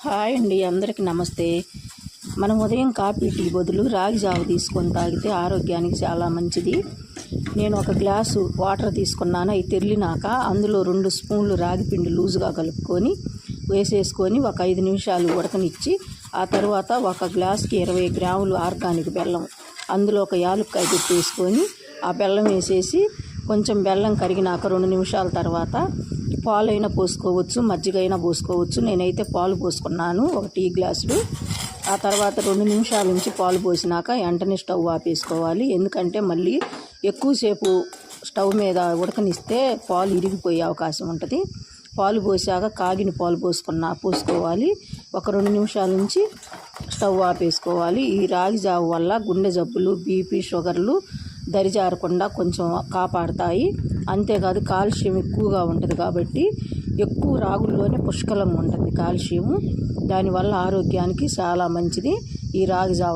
Hi అండి అందరికీ నమస్తే. మనం ఉదయం కాఫీ టీ బదులు రాగి జావ తీసుకొని తాగితే ఆరోగ్యానికి చాలా మంచిది. నేను ఒక గ్లాసు వాటర్ తీసుకున్నాను అవి తెరిలినాక అందులో రెండు స్పూన్లు రాగి పిండి లూజుగా కలుపుకొని వేసేసుకొని ఒక ఐదు నిమిషాలు ఉడకనిచ్చి ఆ తర్వాత ఒక గ్లాస్కి ఇరవై గ్రాములు ఆర్గానిక్ బెల్లం అందులో ఒక యాలుక్కాయ పెట్టేసుకొని ఆ బెల్లం వేసేసి కొంచెం బెల్లం కరిగినాక రెండు నిమిషాల తర్వాత పాలైనా పోసుకోవచ్చు మజ్జిగ అయినా పోసుకోవచ్చు. నేనైతే పాలు పోసుకున్నాను ఒక టీ గ్లాసులు. ఆ తర్వాత రెండు నిమిషాల నుంచి పాలు పోసినాక వెంటనే స్టవ్ ఆపేసుకోవాలి. ఎందుకంటే మళ్ళీ ఎక్కువసేపు స్టవ్ మీద ఉడకనిస్తే పాలు ఇరిగిపోయే అవకాశం ఉంటుంది. పాలు పోసాక కాగిన పాలు పోసుకున్న పోసుకోవాలి. ఒక రెండు నిమిషాల నుంచి స్టవ్ ఆపేసుకోవాలి. ఈ రాగి జావ వల్ల గుండె జబ్బులు బీపీ షుగర్లు దరిజారకుండా కొంచెం కాపాడతాయి. అంతేకాదు కాల్షియం ఎక్కువగా ఉంటుంది కాబట్టి ఎక్కువ రాగుల్లోనే పుష్కలంగా ఉంటుంది కాల్షియం దానివల్ల ఆరోగ్యానికి చాలా మంచిది. ఈ రాగి జావ